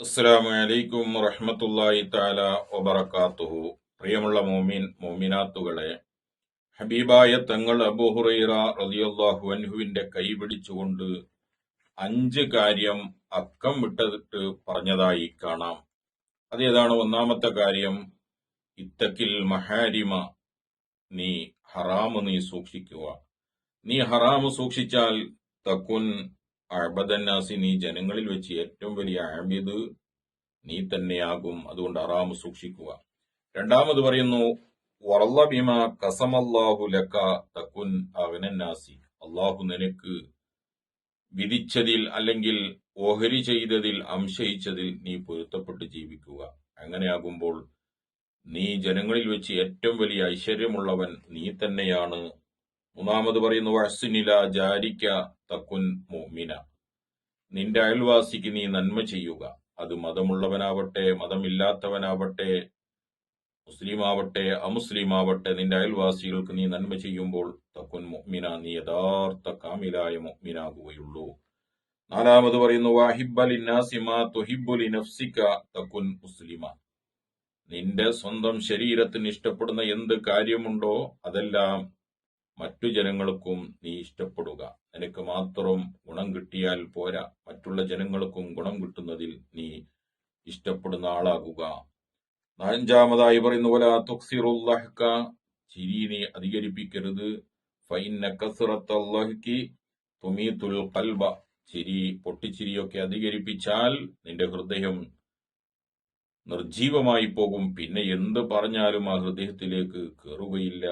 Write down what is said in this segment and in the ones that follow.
അസ്സലാമു അലൈക്കും റഹ്മത്തുല്ലാഹി തആല വബറകാതുഹു പ്രിയമുള്ള മോമിൻ മോമിനാത്തുകളെ ഹബീബായ തങ്ങൾ അബൂ ഹുറൈറ റളിയല്ലാഹു അൻഹുവിന്റെ കൈ പിടിച്ചുകൊണ്ട് അഞ്ച് കാര്യം അക്കം വിട്ടിട്ട് പറഞ്ഞതായി കാണാം. അതേതാണ് ഒന്നാമത്തെ കാര്യം ഇത്തക്കിൽ മഹാരിമ നീ ഹറാമ് നീ സൂക്ഷിക്കുക. നീ ഹറാമ് സൂക്ഷിച്ചാൽ തക്കുൻ അബദന്നാസി നീ ജനങ്ങളിൽ വെച്ച് ഏറ്റവും വലിയ ആബിദ് നീ തന്നെയാകും അതുകൊണ്ട് അറാമ് സൂക്ഷിക്കുക. രണ്ടാമത് പറയുന്നു കസമല്ലാഹു അവനന്നാസി അള്ളാഹു നിനക്ക് വിധിച്ചതിൽ അല്ലെങ്കിൽ ഓഹരി ചെയ്തതിൽ അംശയിച്ചതിൽ നീ പൊരുത്തപ്പെട്ട് ജീവിക്കുക. അങ്ങനെയാകുമ്പോൾ നീ ജനങ്ങളിൽ വെച്ച് ഏറ്റവും വലിയ ഐശ്വര്യമുള്ളവൻ നീ തന്നെയാണ്. മൂന്നാമത് പറയുന്നു വഴസുനില ജാരിക്ക തക്കുൻ മുഅ്മിന. നിന്റെ അയൽവാസിക്ക് നീ നന്മ ചെയ്യുക. അത് മതമുള്ളവനാവട്ടെ മതമില്ലാത്തവനാവട്ടെ മുസ്ലിം ആവട്ടെ അമുസ്ലിം ആവട്ടെ നിന്റെ അയൽവാസികൾക്ക് നീ നന്മ ചെയ്യുമ്പോൾ തക്കുൻ മുഹ്മിന നീ യഥാർത്ഥ കാമിലായ മുഹ്മിനാകുകയുള്ളൂ നാലാമത് പറയുന്നു വാഹിബലിനാസിമ തുഹിബുലി നഫ്സിക തക്കുൻ മുസ്ലിമ. നിന്റെ സ്വന്തം ശരീരത്തിന് ഇഷ്ടപ്പെടുന്ന എന്ത് കാര്യമുണ്ടോ അതെല്ലാം മറ്റു ജനങ്ങൾക്കും നീ ഇഷ്ടപ്പെടുക. നിനക്ക് മാത്രം ഗുണം കിട്ടിയാൽ പോരാ. മറ്റുള്ള ജനങ്ങൾക്കും ഗുണം കിട്ടുന്നതിൽ നീ ഇഷ്ടപ്പെടുന്ന ആളാകുക. നാലഞ്ചാമതായി പറയുന്ന പോലെ തുക്സിറുല്ലഹ്ക ചിരി നീ അധികരിപ്പിക്കരുത്. ഫൈന കസുറത്തല്ലാഹ്ക്ക് തുമീത്തുൽ കൽബ ചിരി പൊട്ടിച്ചിരിയൊക്കെ അധികരിപ്പിച്ചാൽ നിന്റെ ഹൃദയം നിർജീവമായി പോകും പിന്നെ എന്ത് പറഞ്ഞാലും ആ ഹൃദയത്തിലേക്ക് കയറുകയില്ല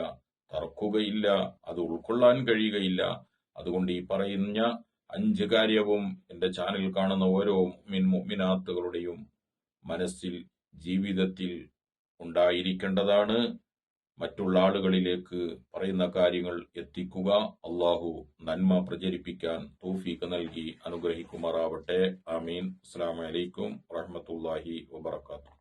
തറക്കുകയില്ല അത് ഉൾക്കൊള്ളാൻ കഴിയുകയില്ല. അതുകൊണ്ട് ഈ പറയുന്ന അഞ്ച് കാര്യവും എന്റെ ചാനൽ കാണുന്ന ഓരോ മിൻ മുഅ്മിനാത്തുകളുടെയും മനസ്സിൽ ജീവിതത്തിൽ ഉണ്ടായിരിക്കേണ്ടതാണ്. മറ്റുള്ള ആളുകളിലേക്ക് പറയുന്ന കാര്യങ്ങൾ എത്തിക്കുക. അള്ളാഹു നന്മ പ്രചരിപ്പിക്കാൻ തൗഫീഖ് നൽകി അനുഗ്രഹിക്കുമാറാവട്ടെ. ആമീൻ. അസ്സാം വലൈക്കും വറഹമത്തല്ലാഹി വബറകാതുഹു.